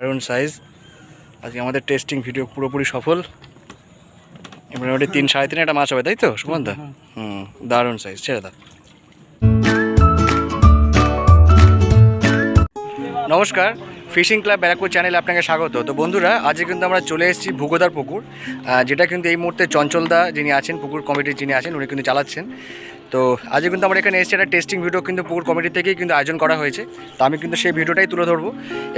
দারুণ সাইজ আজকে আমাদের টেস্টিং ভিডিও পুরোপুরি সফল। মোটামুটি তিন সাড়ে তিন একটা মাছ হবে তাই তো সুমন দা? হুম দারুণ সাইজ ছেড়ে দাও। নমস্কার ফিশিং ক্লাব ব্যারাকপুর চ্যানেলে আপনাকে স্বাগত। তো বন্ধুরা আজকে কিন্তু আমরা চলে এসেছি ভূগোদার পুকুর। যেটা কিন্তু এই মুহূর্তে চঞ্চলদা যিনি আছেন পুকুর কমিটির যিনি আছেন উনি কিন্তু চালাচ্ছেন। তো আজকে কিন্তু আমরা এখানে এসেছি একটা টেস্টিং ভিডিও কিন্তু পুকুর কমিটি থেকেই কিন্তু আয়োজন করা হয়েছে। তো আমি কিন্তু সেই ভিডিওটাই তুলে ধরবো।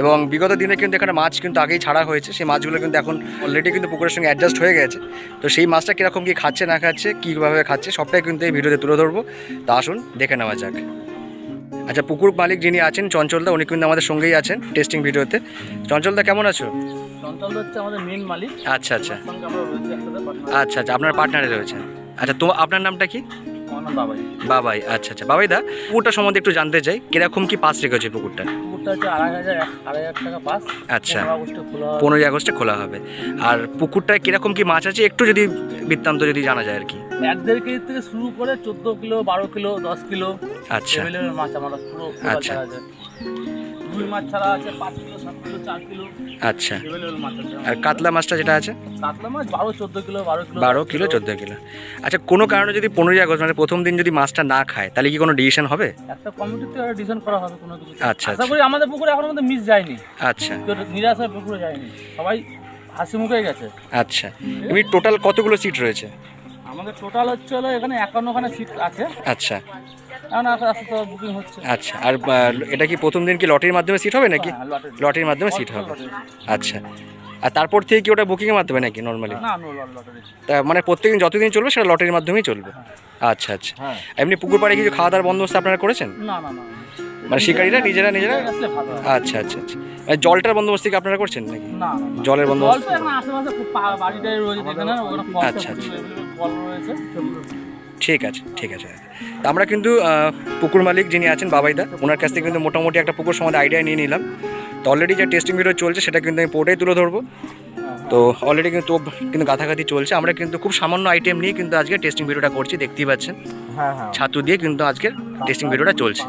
এবং বিগত দিনে কিন্তু এখানে মাছ কিন্তু আগেই ছাড়া হয়েছে। সেই মাছগুলো কিন্তু এখন অলরেডি কিন্তু পুকুরের সঙ্গে অ্যাডজাস্ট হয়ে গেছে। তো সেই মাছটা কীরকম কী খাচ্ছে না খাচ্ছে কীভাবে খাচ্ছে সবটাই কিন্তু এই ভিডিওতে তুলে ধরবো। তা আসুন দেখে নেওয়া যাক। আচ্ছা পুকুর মালিক যিনি আছেন চঞ্চলদা উনি কিন্তু আমাদের সঙ্গেই আছেন টেস্টিং ভিডিওতে চঞ্চলদা কেমন আছো? চঞ্চল হচ্ছে আমাদের মেন মালিক। আচ্ছা আচ্ছা। আচ্ছা আচ্ছা আপনার পার্টনারে রয়েছেন। আচ্ছা তো আপনার নামটা কি? বাবাই। আচ্ছা আচ্ছা। বাবাই দা পুকুরটা সম্বন্ধে একটু জানতে চাই কীরকম কি পাস রেখেছে পুকুরটা? আচ্ছা। পনেরোই আগস্টে খোলা হবে। আর পুকুরটায় কীরকম কি মাছ আছে? একটু যদি বৃত্তান্ত যদি জানা যায় আর কি। এক দেড় কেজি থেকে শুরু করে চোদ্দ কিলো বারো কিলো দশ কিলো আচ্ছা। মাছ আমরা পুরো আচ্ছা। রুই মাছ ছাড়া আছে পাঁচ আচ্ছা। আর কাতলা মাছটা যেটা আছে? কাতলা মাছ বারো চোদ্দ কিলো বারো কিলো। বারো কিলো চোদ্দ কিলো। আচ্ছা কোনো কারণে যদি পনেরোই আগস্ট মানে প্রথম দিন যদি মাছটা না খায় তাহলে কি কোনো ডিসিশন হবে? একটা কমিটিতে ডিসিশন করা হবে কোনো কিছু। আচ্ছা, আশা আচ্ছা। করি আমাদের পুকুরে এখনও মধ্যে মিস যায়নি। আচ্ছা। কেউ নিরাশ হয়ে পুকুরে যায়নি। সবাই হাসি মুখে গেছে। আচ্ছা। এমনি টোটাল কতগুলো সিট রয়েছে? আমাদের টোটাল হচ্ছে হলো এখানে একান্নখানে সিট আছে। আচ্ছা। আচ্ছা আর এটা কি প্রথম দিন কি লটারির মাধ্যমে সিট হবে নাকি? হ্যাঁ, লটারির। মাধ্যমে সিট হবে। আচ্ছা আর তারপর থেকে কি ওটা বুকিংয়ের মাধ্যমে নাকি নর্মালি তা মানে প্রত্যেকদিন যতদিন চলবে সেটা লটারির মাধ্যমেই চলবে? আচ্ছা আচ্ছা। হ্যাঁ। এমনি পুকুর পাড়ে কিছু খাওয়া দাওয়ার বন্দোবস্ত আপনারা করেছেন? মানে শিকারীরা নিজেরা নিজেরা? হয়। আচ্ছা আচ্ছা আচ্ছা। মানে জলটার বন্দোবস্ত কি আপনারা করছেন নাকি। জলের বন্দোবস্ত? আচ্ছা, আচ্ছা। ঠিক আছে ঠিক আছে। তা আমরা কিন্তু পুকুর মালিক যিনি আছেন বাবাইদা ওনার কাছ থেকে কিন্তু মোটামুটি একটা পুকুর সম্বন্ধে আইডিয়া নিয়ে নিলাম। তো অলরেডি যে টেস্টিং ভিডিও চলছে সেটা কিন্তু আমি পোর্টেই তুলে ধরবো। তো অলরেডি কিন্তু কিন্তু গাথাগাথি চলছে। আমরা কিন্তু খুব সামান্য আইটেম নিয়ে কিন্তু আজকে টেস্টিং ভিডিওটা করছি দেখতেই পাচ্ছেন। হ্যাঁ হ্যাঁ। ছাতু দিয়ে কিন্তু আজকের টেস্টিং ভিডিওটা চলছে।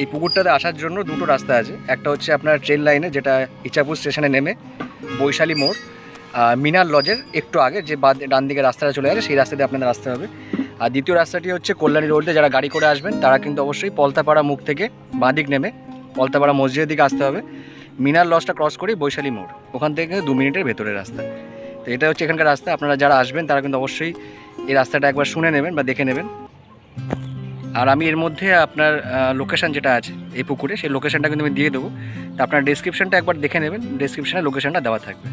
এই পুকুরটাতে আসার জন্য দুটো রাস্তা আছে। একটা হচ্ছে আপনার ট্রেন লাইনে যেটা ইচাপুর স্টেশনে নেমে বৈশালী মোড়। মিনার লজের একটু আগে, যে বাদ ডান দিকে রাস্তাটা চলে গেছে, সেই রাস্তা দিয়ে আপনাদের আসতে হবে। আর দ্বিতীয় রাস্তাটি হচ্ছে কল্যাণী রোড যারা গাড়ি করে আসবেন, তারা কিন্তু অবশ্যই পলতাপাড়া মুখ থেকে বাঁদিক নেমে পলতাপাড়া মসজিদের দিকে আসতে হবে। মিনার লজটা ক্রস করেই বৈশালী মোড়, ওখান থেকে কিন্তু দু মিনিটের ভেতরের রাস্তা। তো এটা হচ্ছে এখানকার রাস্তা, আপনারা যারা আসবেন, তারা কিন্তু অবশ্যই এই রাস্তাটা একবার শুনে নেবেন বা দেখে নেবেন। আর আমি এর মধ্যে আপনার লোকেশন যেটা আছে, এই পুকুরে, সেই লোকেশানটা কিন্তু আমি দিয়ে দেবো। তো আপনার ডেসক্রিপশনটা একবার দেখে নেবেন ডেসক্রিপশনে লোকেশানটা দেওয়া থাকবে।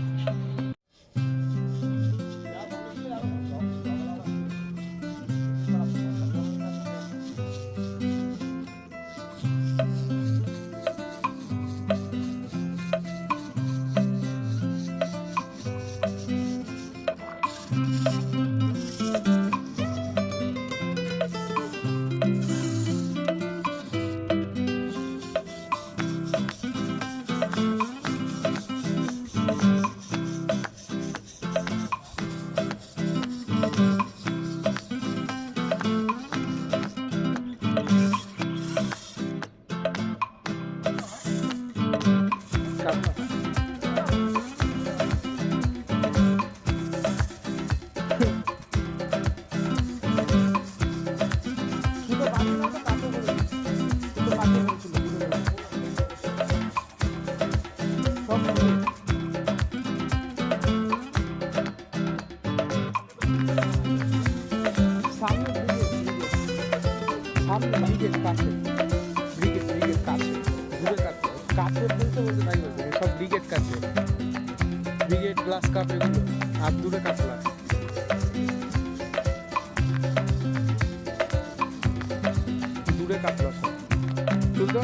ব্রিগেড কাছে ব্রিগেড ব্রিগেড কাছে। দূরে কাছে কাছে বলতে বলতে নাই বলছে সব ব্রিগেড কাছে। ব্রিগেড গ্লাস কাপ এগুলো। আর দূরে কাতলা দূরে কাছে সব তুলতে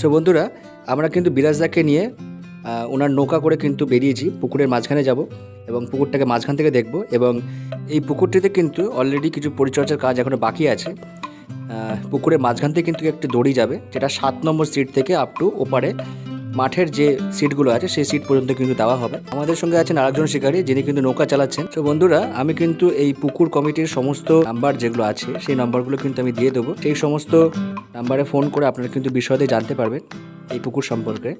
সো বন্ধুরা, আমরা কিন্তু বিরাজদাকে নিয়ে ওনার নৌকা করে কিন্তু বেরিয়েছি, পুকুরের মাঝখানে যাব এবং পুকুরটাকে মাঝখান থেকে দেখব এবং এই পুকুরটিতে কিন্তু অলরেডি কিছু পরিচর্যার কাজ এখনও বাকি আছে। পুকুরের মাঝখান থেকে কিন্তু একটি দড়ি যাবে, যেটা সাত নম্বর সিট থেকে আপ টু ওপারে মাঠের যে সিটগুলো আছে, সেই সিট পর্যন্ত কিন্তু দেওয়া হবে। আমাদের সঙ্গে আছেন আরেকজন শিকারী, যিনি কিন্তু নৌকা চালাচ্ছেন। তো বন্ধুরা, আমি কিন্তু এই পুকুর কমিটির সমস্ত নাম্বার যেগুলো আছে, সেই নাম্বারগুলো কিন্তু আমি দিয়ে দেবো। সেই সমস্ত নাম্বারে ফোন করে আপনারা কিন্তু বিশদে জানতে পারবেন এই পুকুর সম্পর্কে।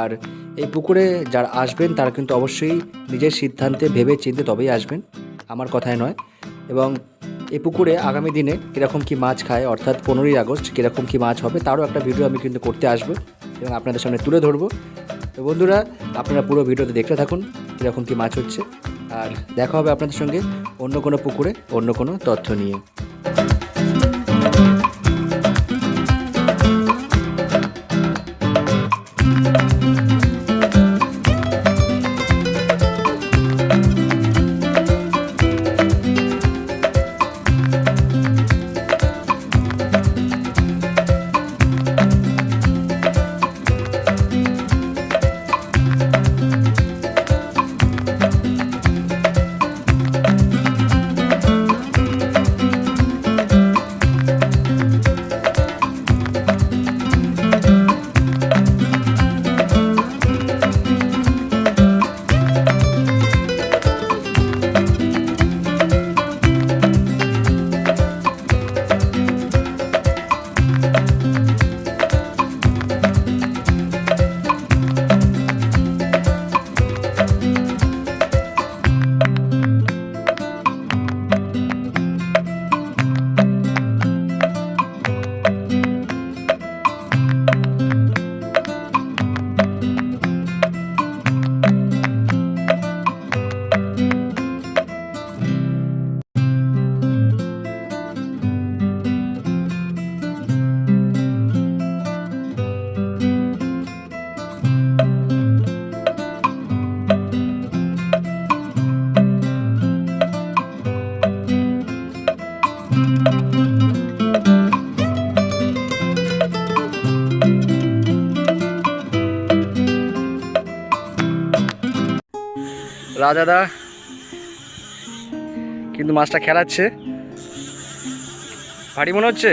আর এই পুকুরে যারা আসবেন, তারা কিন্তু অবশ্যই নিজের সিদ্ধান্তে ভেবে চিনতে তবেই আসবেন, আমার কথায় নয়। এবং এই পুকুরে আগামী দিনে কীরকম কী মাছ খায়, অর্থাৎ পনেরোই আগস্ট কীরকম কী মাছ হবে, তারও একটা ভিডিও আমি কিন্তু করতে আসব। এবং আপনাদের সামনে তুলে ধরবো। তো বন্ধুরা, আপনারা পুরো ভিডিওতে দেখতে থাকুন কীরকম কী মাছ হচ্ছে। আর দেখা হবে আপনাদের সঙ্গে অন্য কোনো পুকুরে অন্য কোনো তথ্য নিয়ে। রাজাদা। কিন্তু মাছটা খেলাচ্ছে। ভারী মনে হচ্ছে?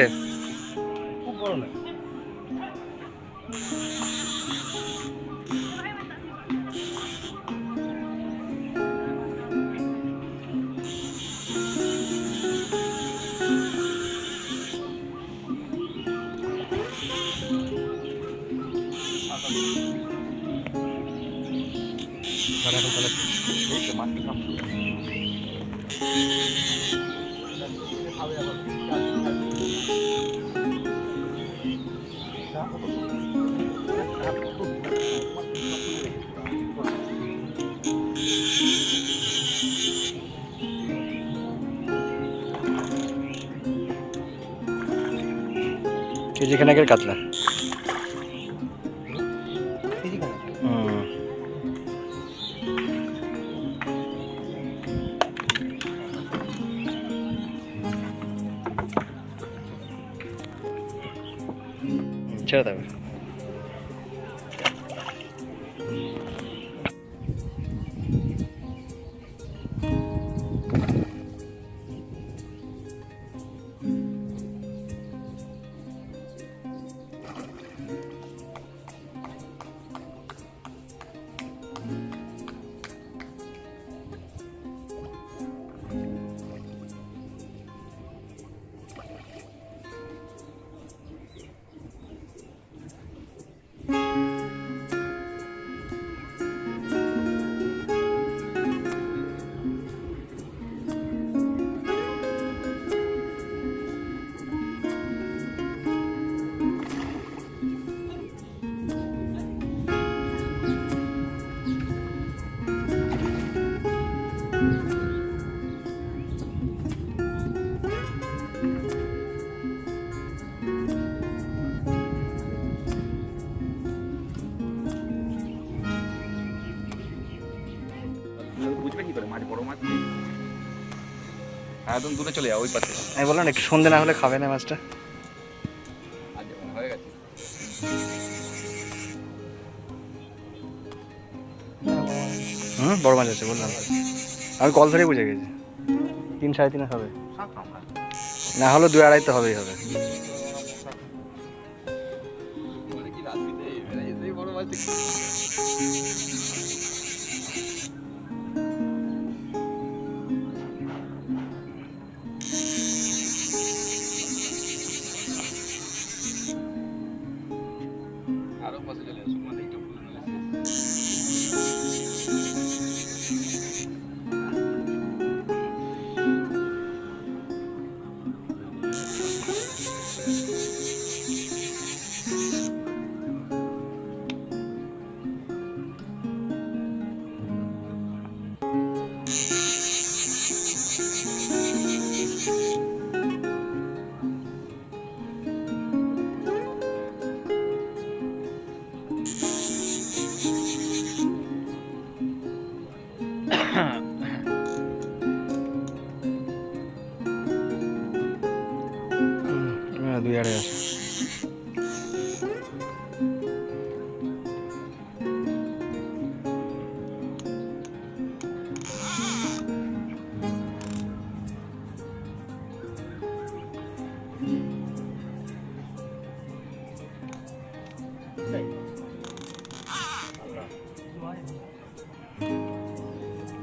কেজি খানেকের কাতলা। ছেড়ে দেবে একদম দূরে চলে যাও ওই পাশে। আমি বললাম একটু সন্ধে না হলে খাবে না মাছটা। হয়ে গেছে। হুম বড় মাছ আছে বললাম। আমি কল ধরেই বুঝে গেছি। তিন সাড়ে তিন হবে। না হলে দু আড়াই তো হবেই হবে।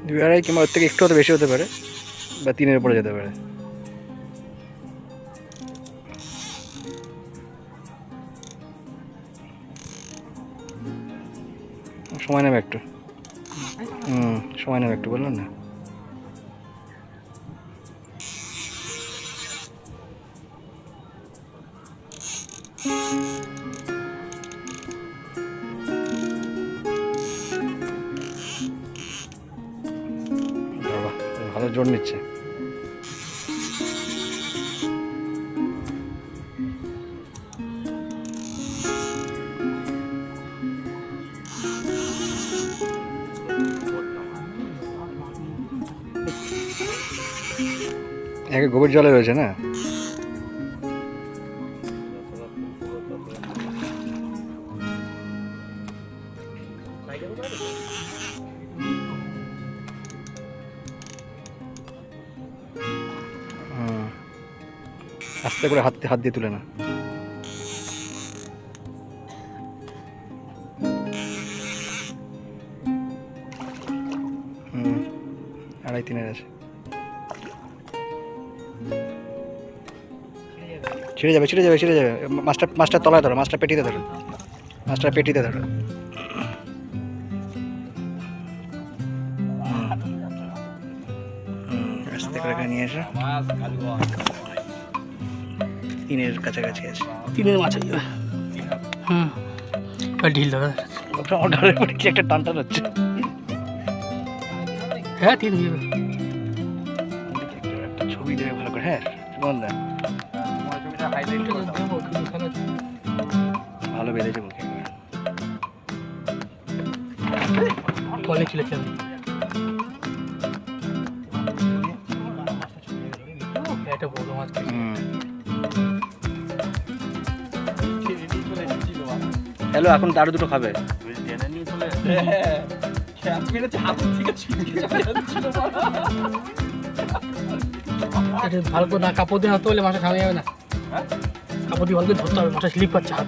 দুই আড়াই কিংবা ওর থেকে একটু হতে বেশি হতে পারে, বা তিনের উপরে যেতে পারে। সময় নেবে একটু। হুম, সময় নেবে একটু, বললাম না? জোর নিচ্ছে। একে গোবর জলে রয়েছে না? করে হাত হাত দিয়ে তুলে না। আড়াই, তিনের আছে। ছিঁড়ে যাবে ছিঁড়ে যাবে ছিঁড়ে যাবে। মাছটা মাছটা তলায় ধরো, মাছটা পেটিতে ধরো। মাছটা পেটিতে ধরো। নিয়ে এসো। তিনের কাছাকাছি আছে। তিনের মাছ হয়ে হুম। ঢিল দেবে অর্ডারের পরে কি একটা টান টান হচ্ছে। হ্যাঁ তিন একটা ছবি দেবে ভালো করে হ্যাঁ এখানে ভালো বেঁধেছে মুখে। কলে আমি একটা বড় মাছ হ্যালো এখন তারও দুটো খাবে। ভালো করে না কাপড় দিয়ে হাতে বলে মাছটা খাওয়া যাবে না? কাপড় দিয়ে ভালো করে ধরতে হবে মাছটা স্লিপ করছে হাত।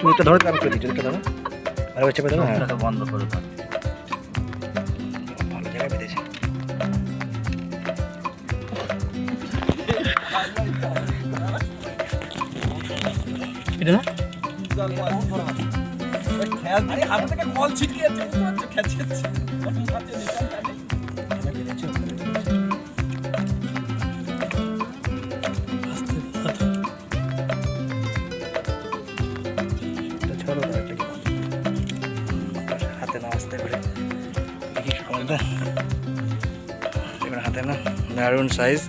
তুমি তো ধরো দিচ্ছি ধরো আর হচ্ছে বন্ধ করে দাও। বলো। হাতে না আস্তে। এবার হাতে না দারুণ সাইজ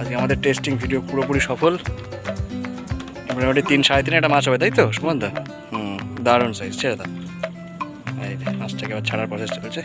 আজকে আমাদের টেস্টিং ভিডিও পুরোপুরি সফল মোটামুটি তিন, সাড়ে তিন একটা মাছ হবে, তাই তো? সুমন দা? দারুণ সাইজ ছেড়ে দাও। মাছটাকে আবার ছাড়ার প্রসেস চলছে।